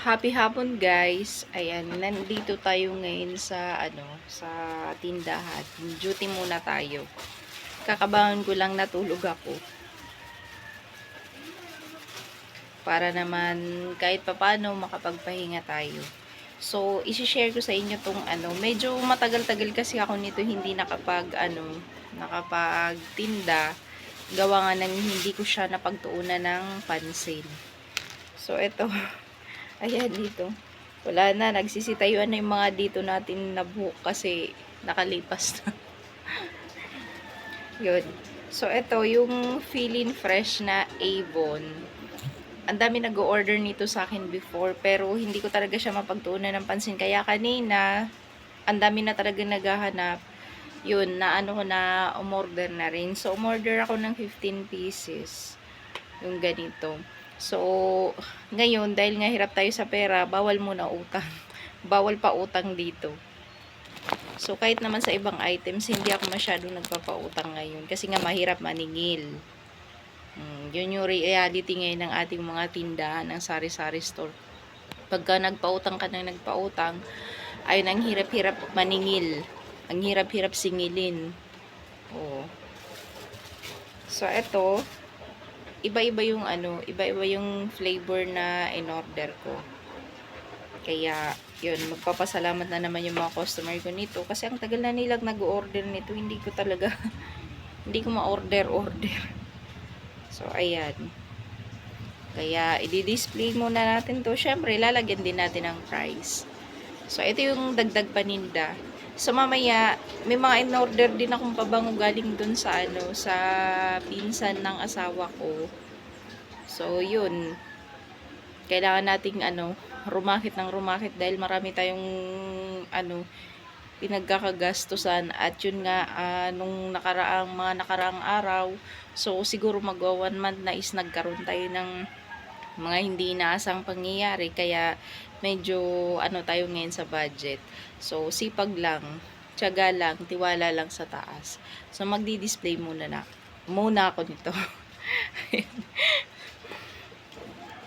Happy hapon guys. Ayan, nandito tayo ngayon sa ano, sa tindahan. Duty muna tayo. Kakabangon ko lang natulog ako. Para naman kahit papano makapagpahinga tayo. So, isi-share ko sa inyo tong ano, medyo matagal-tagal kasi ako nito hindi nakapag ano, nakapagtinda. Gawa nga ng hindi ko siya napagtuunan ng pansin. So, ito. Ayan, dito. Wala na, nagsisitayuan na yung mga dito natin na buhok kasi nakalipas na. Yun. So, ito, yung feeling fresh na Avon. Ang dami nag-order nito sa akin before, pero hindi ko talaga siya mapagtuunan ng pansin. Kaya kanina, ang dami na talaga naghahanap. Yun, na ano ko na umorder na rin. So, umorder ako ng 15 pieces. Yung ganito. So, ngayon, dahil nga hirap tayo sa pera, bawal muna utang. bawal pa utang dito. So, kahit naman sa ibang items, hindi ako masyadong nagpapautang ngayon. Kasi nga, mahirap maningil. Hmm, yun yung reality ngayon ng ating mga tindahan ng sari-sari store. Pagka nagpautang ka ng nagpautang, ayun, ang hirap-hirap maningil. Ang hirap-hirap singilin. Oo. So, eto, iba-iba yung ano, iba-iba yung flavor na in-order ko. Kaya, yun, magpapasalamat na naman yung mga customer ko nito. Kasi ang tagal na nilang nag-order nito, hindi ko talaga, hindi ko ma-order-order. So, ayan. Kaya, i-display muna natin to. Siyempre, lalagyan din natin ang price. So, ito yung dagdag paninda. So, mamaya, may mga in-order din akong pabango galing dun sa, ano, sa pinsan ng asawa ko. So, yun. Kailangan nating, ano, rumakit ng rumakit dahil marami tayong, ano, pinagkakagastusan at yun nga ah, nung nakaraang mga nakaraang araw so siguro magwa one month na is nagkaroon tayo ng mga hindi inaasang pangyayari kaya medyo ano tayo ngayon sa budget. So sipag lang tiyaga lang tiwala lang sa taas. So magdi-display muna na muna ako nito